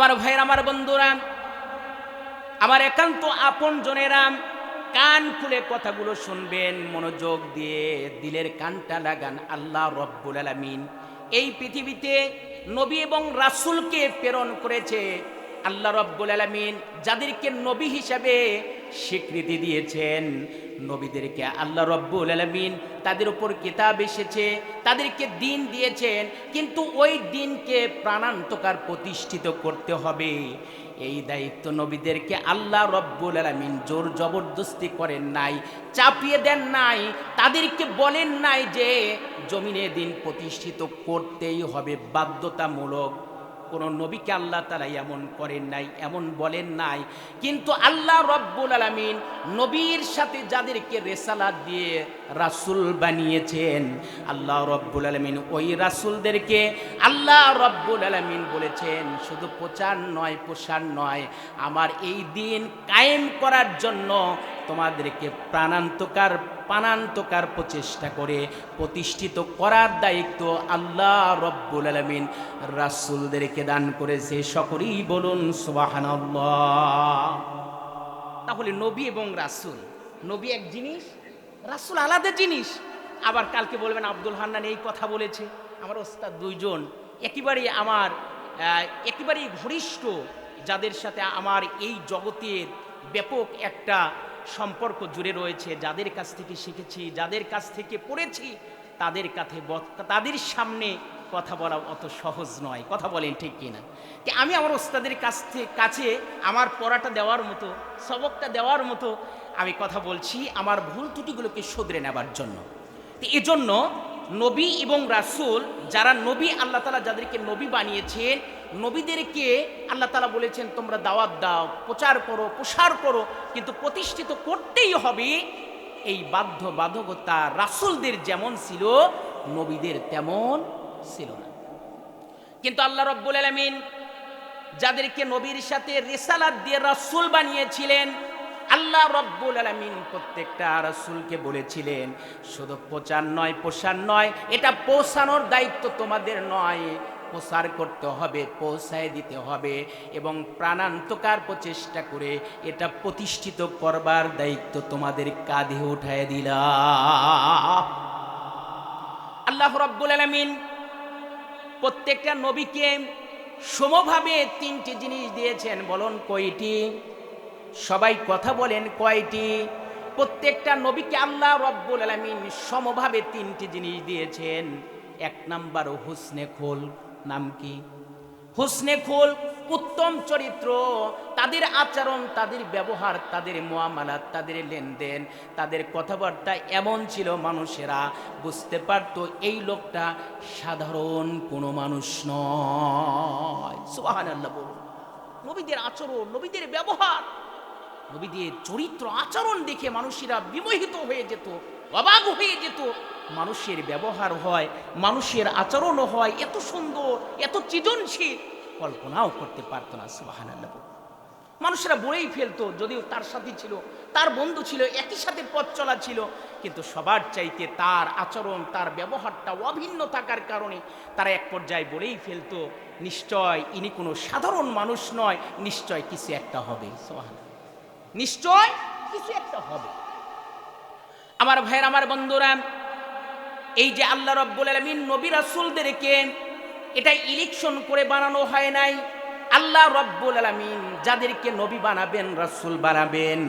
আমার ভাইয়ের, আমার বন্ধুরা, আমার একান্ত আপন জনেরা কান খুলে কথাগুলো শুনবেন, মনোযোগ দিয়ে দিলের কানটা লাগান আল্লাহ রব্বুল আলমিন। এই পৃথিবীতে নবী এবং রাসুলকে প্রেরণ করেছে আল্লাহ রব্বুল আলমিন, যাদেরকে নবী হিসাবে স্বীকৃতি দিয়েছেন নবীদেরকে। আল্লাহ রব্বুল আলামিন তাদের উপর কিতাব এসেছে, তাদেরকে দিন দিয়েছেন, কিন্তু ওই দিনকে প্রাণান্তকার প্রতিষ্ঠিত করতে হবে। এই দায়িত্ব নবীদেরকে আল্লাহ রব্বুল আলামিন জোর জবরদস্তি করেন নাই, চাপিয়ে দেন নাই, তাদেরকে বলেন নাই যে, জমিনে দিন প্রতিষ্ঠিত করতেই হবে, বাধ্যতামূলক। কোনো নবীকে আল্লাহ তারা এমন করেন নাই, এমন বলেন নাই। কিন্তু আল্লাহ রব্বুল আলামিন নবীর সাথে যাদেরকে রেসালাত দিয়ে রাসূল বানিয়েছেন, আল্লাহ রব্বুল আলামিন ওই রাসূলদেরকে আল্লাহ রব্বুল আলামিন বলেছেন, শুধু প্রচার নয়, প্রসার নয়, আমার এই দিন কায়েম করার জন্য তোমাদেরকে প্রাণান্তকার প্রাণান্তকার প্রচেষ্টা করে প্রতিষ্ঠিত করার দায়িত্ব আল্লাহ রব্বুল আলমিন রাসুলদেরকে দান করেছে। সকলেই বলুন, সুবাহানাল্লাহ। তাহলে নবী এবং রাসুল, নবী এক জিনিস, রাসুল আলাদা জিনিস। আবার কালকে বলবেন, আব্দুল হান্নান এই কথা বলেছে। আমার ওস্তাদ দুইজন, একেবারেই আমার একেবারেই ঘনিষ্ঠ, যাদের সাথে আমার এই জগতের ব্যাপক একটা সম্পর্ক জুড়ে রয়েছে, যাদের কাছ থেকে শিখেছি, যাদের কাছ থেকে পড়েছি, তাদের কাছে তাদের সামনে কথা বলা অত সহজ নয়। কথা বলেন ঠিক কিনা? আমি আমার ওস্তাদের কাছ থেকে কাছে আমার পড়াটা দেওয়ার মতো, সবকটা দেওয়ার মতো আমি কথা বলছি, আমার ভুল ত্রুটিগুলোকে শুধরে নেবার জন্য। এজন্য নবী এবং রাসূল, যারা নবী, আল্লাহ তালা যাদেরকে নবী বানিয়েছেন নবীদেরকে আল্লাহ তালা বলেছেন, তোমরা দাওয়াত দাও, প্রচার করো, প্রসার করো, কিন্তু প্রতিষ্ঠিত করতেই হবে। এই বাধ্য বাধকতা রাসূলদের যেমন ছিল, নবীদের তেমন ছিল না। কিন্তু আল্লাহ রব্বুল আলমিন যাদেরকে নবীর সাথে রেসালাত দিয়ে রাসূল বানিয়েছিলেন আল্লাহ রব্বুল আলমিন প্রত্যেকটা রাসূলকে বলেছিলেন, শুধু প্রচার নয়, প্রসার নয়, এটা পৌঁছানোর দায়িত্ব তোমাদের নয়। প্রসার করতে হবে, পৌঁছায় দিতে হবে এবং প্রাণান্তকার প্রচেষ্টা করে এটা প্রতিষ্ঠিত করবার দায়িত্ব তোমাদের কাঁধে উঠায় দিলাম। আল্লাহ রব্বুল আলমিন প্রত্যেকটা নবীকে সমভাবে তিনটি জিনিস দিয়েছেন, বলুন কয়টি? সবাই কথা বলেন কয়টি? প্রত্যেকটা নবীকে আল্লাহ রব্বুল আলমিন সমভাবে তিনটি জিনিস দিয়েছেন। এক নাম্বার হুসনে খোল, নাম কি? হুসনে খোল উত্তম চরিত্র। তাদের আচরণ, তাদের ব্যবহার, তাদের মোয়ামালাত, তাদের লেনদেন, তাদের কথাবার্তা এমন ছিল মানুষেরা। বুঝতে পারত এই লোকটা সাধারণ কোনো মানুষ নয়। সুবাহান আল্লাহ বলুন। নবীদের আচরণ, নবীদের ব্যবহার। নবীদের চরিত্র আচরণ দেখে মানুষেরা বিমোহিত হয়ে যেত, অবাক হয়ে যেত। মানুষের ব্যবহার হয়, মানুষের আচরণও হয়, এত সুন্দর, এত সৃজনশীল। কল্পনাও করতে পারতো না সুবাহান মানুষেরা বলেই ফেলতো, যদিও তার সাথী ছিল, তার বন্ধু ছিল, একই সাথে পথ চলা ছিল, কিন্তু সবার চাইতে তার আচরণ, তার ব্যবহারটা অভিন্ন থাকার কারণে তারা এক পর্যায়ে বলেই ফেলতো, নিশ্চয় ইনি কোনো সাধারণ মানুষ নয়, নিশ্চয় কিছু একটা হবে। সোহান নিশ্চয় কিছু একটা হবে। আমার ভাইয়ের, আমার বন্ধুরা, এই যে আল্লাহ রব্বুল আলমিন নবী রাসুলদেরকে এটা ইলেকশন করে বানানো হয় নাই, আল্লাহ রব্বুল আলমিন যাদেরকে নবী বানাবেন, রাসুল বানাবেন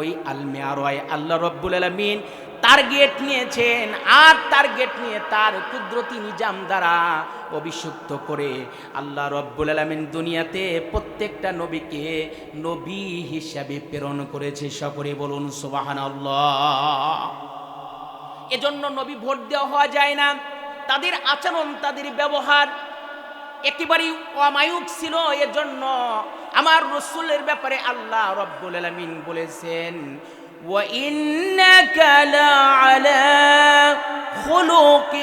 ওই আলমিয়ারয় আল্লাহ রব্বুল আলমিন টার্গেট নিয়েছেন। আর টার্গেট নিয়ে তার কুদরতি নিজাম দ্বারা অভিষুক্ত করে আল্লাহ রব্বুল আলমিন দুনিয়াতে প্রত্যেকটা নবীকে নবী হিসাবে প্রেরণ করেছে। সকলে বলুন সুবাহান এজন্য নবী ভোট দেওয়া হওয়া যায় না। তাদের আচরণ, তাদের ব্যবহার একেবারেই অমায়ুক ছিল। এজন্য আমার রসুলের ব্যাপারে আল্লাহ রব্বুল আলমিন বলেছেন وإنك لعلى خلق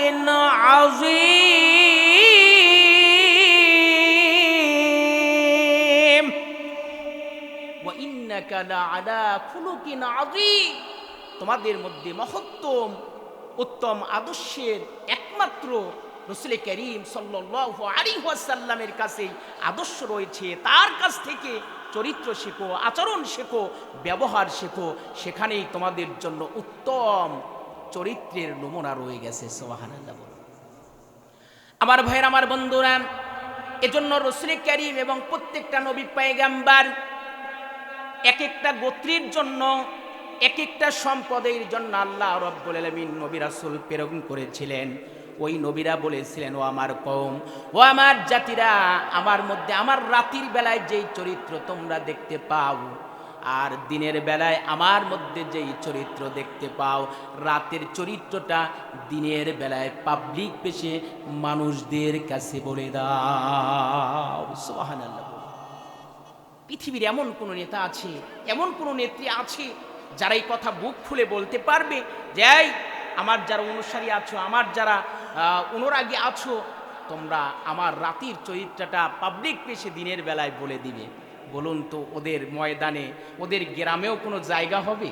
عظيم وإنك لعلى خلق عظيم তোমাদের মধ্যে মহত্তম উত্তম আদর্শের একমাত্র রসুল করিম সাল্লাল্লাহু আলাইহি ওয়াসাল্লামের কাছে আদর্শ রয়েছে, তার কাছ থেকে চরিত্র শেখো, আচরণ শেখো, ব্যবহার শেখো। সেখানেই তোমাদের জন্য উত্তম চরিত্রের নমুনা রয়ে গেছে বলুন আমার ভাইয়ের, আমার বন্ধুরা, এজন্য রসুল করিম এবং প্রত্যেকটা নবী পায়গাম্বার এক একটা গোত্রের জন্য, এক একটা সম্পদের জন্য আল্লাহ রব্বুল আলামিন নবী রাসূল প্রেরণ করেছিলেন। ওই নবীরা বলেছিলেন, ও আমার কম ও আমার জাতিরা, আমার মধ্যে, আমার রাতির বেলায় যেই চরিত্র তোমরা দেখতে পাও আর দিনের বেলায় আমার মধ্যে যেই চরিত্র দেখতে পাও, রাতের চরিত্রটা দিনের বেলায় পাবলিক পেশে মানুষদের কাছে বলে দাও। সুবহানাল্লাহ পৃথিবীর এমন কোনো নেতা আছে, এমন কোনো নেত্রী আছে, যারা এই কথা বুক খুলে বলতে পারবে যে আমার যারা অনুসারী আছো, আমার যারা অনুরাগী আছো, তোমরা আমার রাতির চরিত্রটা পাবলিক পেশে দিনের বেলায় বলে দিবে। বলুন তো, ওদের ময়দানে, ওদের গ্রামেও কোনো জায়গা হবে?